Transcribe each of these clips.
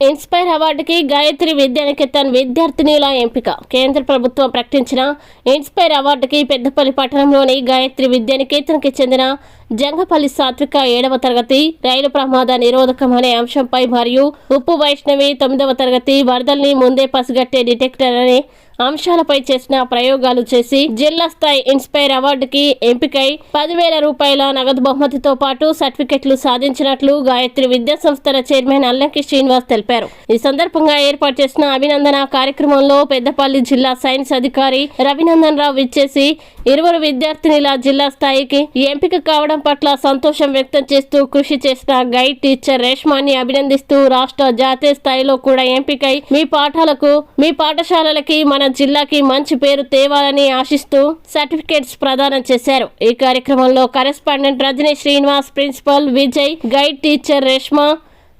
Inspire అవార్డుకి గాయత్రి విద్యానికేతన్ విద్యార్థినిల ఎంపిక. కేంద్ర ప్రభుత్వం ప్రకటించిన ఇన్స్పైర్ అవార్డుకి పెద్దపల్లి పట్టణంలోని గాయత్రి విద్యానికేతన్కి చెందిన జంగపల్లి సాత్విక ఏడవ తరగతి రైలు ప్రమాద నిరోధకం అనే అంశంపై మరియు ఉప్పు వైష్ణవి తొమ్మిదవ తరగతి వరదల్ని ముందే పసిగట్టే డిటెక్టర్ అనే అంశాలపై చేసిన ప్రయోగాలు చేసి జిల్లా స్థాయి ఇన్స్పైర్ అవార్డుకి ఎంపికై పదివేల రూపాయల నగదు బహుమతితో పాటు సర్టిఫికెట్లు సాధించినట్లు గాయత్రి విద్యా సంస్థల చైర్మన్ అల్లంకి శ్రీనివాస్ తెలిపారు. ఈ సందర్భంగా ఏర్పాటు చేసిన అభినందన కార్యక్రమంలో పెద్దపల్లి జిల్లా సైన్స్ అధికారి రవినందన్ రావు ఇచ్చేసి ఇరువురు విద్యార్థినిల జిల్లా స్థాయికి ఎంపిక కావడం పట్ల సంతోషం వ్యక్తం చేస్తూ కృషి చేసిన గైడ్ టీచర్ రేష్మాని అభినందిస్తూ రాష్ట్ర జాతీయ స్థాయిలో కూడా ఎంపికై మీ పాఠాలకు మీ పాఠశాలలకి మన జిల్లాకి మంచి పేరు తేవాలని ఆశిస్తూ సర్టిఫికేట్స్ ప్రదానం చేశారు ఈ కార్యక్రమంలో correspondent Rajani Srinivas principal Vijay guide teacher Reshma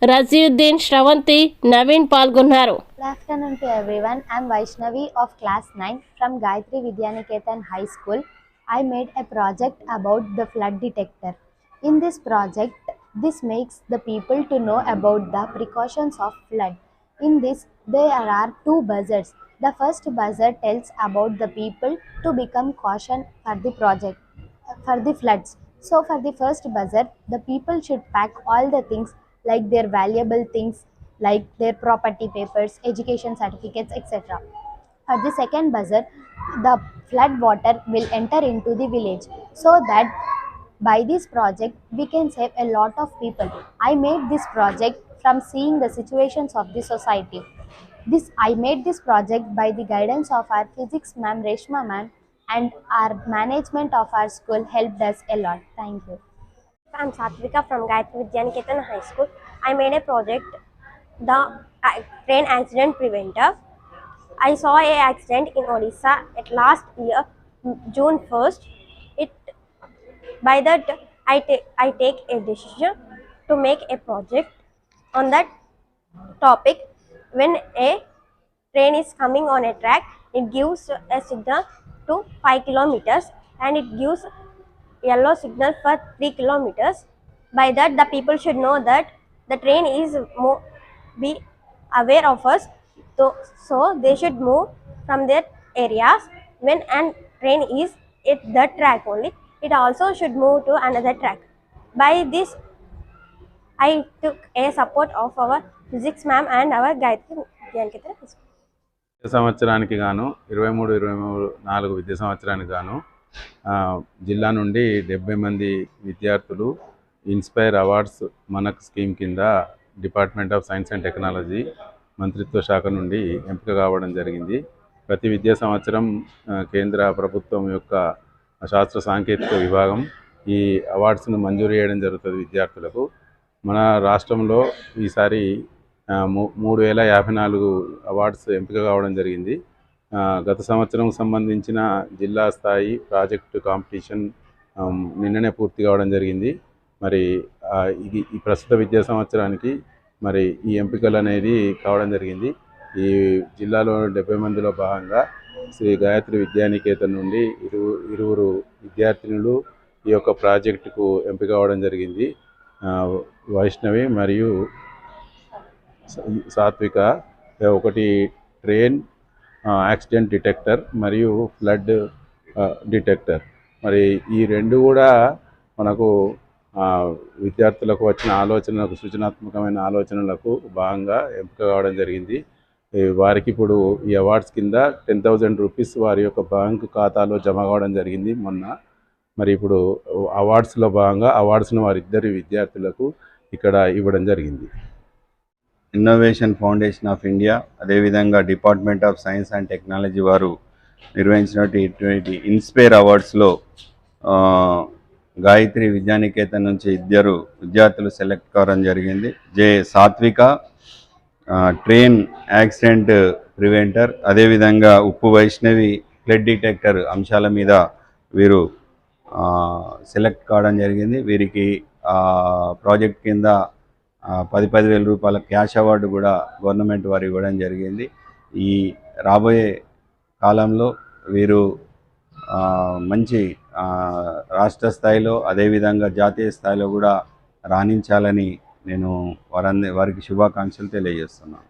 Raziuddin Sravanthi Naveen పాల్గొన్నారు Good afternoon to everyone. I'm Vaishnavi of class 9 from Gayatri Vidyaniketan High School. I made a project about the flood detector. In this project, this makes the people to know about the precautions of flood. In this, there are two buzzers. The first buzzer tells about the people to become caution for the project, for the floods. So, for the first buzzer, the people should pack all the things like their valuable things like their property papers, education certificates, etc. For the second buzzer, the flood water will enter into the village so that by this project we can save a lot of people. I made this project from seeing the situations of the society. This I made this project by the guidance of our physics ma'am Reshma ma'am and our management of our school helped us a lot. Thank you. I'm Satvika from Gayatri Vidyaniketan High School. I made a project, the uh, train accident preventer. I saw a accident in Odisha at last year, June 1st. It by that I take I take a decision to make a project on that topic. When a train is coming on a track, it gives a signal to 5 kilometers and it gives yellow signal for 3 kilometers. By that the people should know that the train is mo- be aware of us. So, so they should move from their areas. When an train is at the track only it also should move to another track. By this i took a support of our physics ma'am and our Gayatri Gyanikethan విద్యా సంవత్సరానికి గాను ఇరవై మూడు ఇరవై మూడు నాలుగు విద్యా సంవత్సరానికి గాను జిల్లా నుండి డెబ్బై మంది విద్యార్థులు ఇన్స్పైర్ అవార్డ్స్ మనక్ స్కీమ్ కింద department of science and technology మంత్రిత్వ శాఖ నుండి ఎంపిక కావడం జరిగింది. ప్రతి విద్యా సంవత్సరం కేంద్ర ప్రభుత్వం యొక్క శాస్త్ర సాంకేతిక విభాగం ఈ అవార్డ్స్ను మంజూరు చేయడం జరుగుతుంది విద్యార్థులకు. మన రాష్ట్రంలో ఈసారి మూడు వేల యాభై నాలుగు అవార్డ్స్ ఎంపిక కావడం జరిగింది. గత సంవత్సరం సంబంధించిన జిల్లా స్థాయి ప్రాజెక్టు కాంపిటీషన్ నిన్ననే పూర్తి కావడం జరిగింది. మరి ఇది ఈ ప్రస్తుత విద్యా సంవత్సరానికి మరి ఈ ఎంపికలు అనేది కావడం జరిగింది. ఈ జిల్లాలో డెబ్బై మందిలో భాగంగా శ్రీ గాయత్రి విద్యానికేతన్ నుండి ఇరు ఇరువురు విద్యార్థినులు ఈ యొక్క ప్రాజెక్టుకు ఎంపిక అవడం జరిగింది. వైష్ణవి మరియు సాత్విక ఒకటి ట్రైన్ యాక్సిడెంట్ డిటెక్టర్ మరియు ఫ్లడ్ డిటెక్టర్. మరి ఈ రెండు కూడా మనకు విద్యార్థులకు వచ్చిన ఆలోచనలకు సృజనాత్మకమైన ఆలోచనలకు భాగంగా ఎంపిక కావడం జరిగింది. వారికి ఇప్పుడు ఈ అవార్డ్స్ కింద టెన్ థౌజండ్ రూపీస్ వారి యొక్క బ్యాంకు ఖాతాలో జమ కావడం జరిగింది మొన్న. మరి ఇప్పుడు అవార్డ్స్లో భాగంగా అవార్డ్స్ను వారిద్దరి విద్యార్థులకు ఇక్కడ ఇవ్వడం జరిగింది. ఇన్నోవేషన్ ఫౌండేషన్ ఆఫ్ ఇండియా అదేవిధంగా department of science and technology వారు నిర్వహించినటువంటి ఇన్స్పైర్ అవార్డ్స్లో గాయత్రి విద్యానికేతన్ నుంచి ఇద్దరు విద్యార్థులు సెలెక్ట్ కావడం జరిగింది. జే సాత్విక ట్రైన్ యాక్సిడెంట్ ప్రివెంటర్ అదేవిధంగా ఉప్పు వైష్ణవి ఫ్లడ్ డిటెక్టర్ అంశాల మీద వీరు సెలెక్ట్ కావడం జరిగింది. వీరికి ప్రాజెక్ట్ కింద పది పదివేల రూపాయల క్యాష్ అవార్డు కూడా గవర్నమెంట్ వారు ఇవ్వడం జరిగింది. ఈ రాబోయే కాలంలో వీరు మంచి రాష్ట్ర స్థాయిలో అదేవిధంగా జాతీయ స్థాయిలో కూడా రాణించాలని నేను వారంద వారికి శుభాకాంక్షలు తెలియజేస్తున్నాను.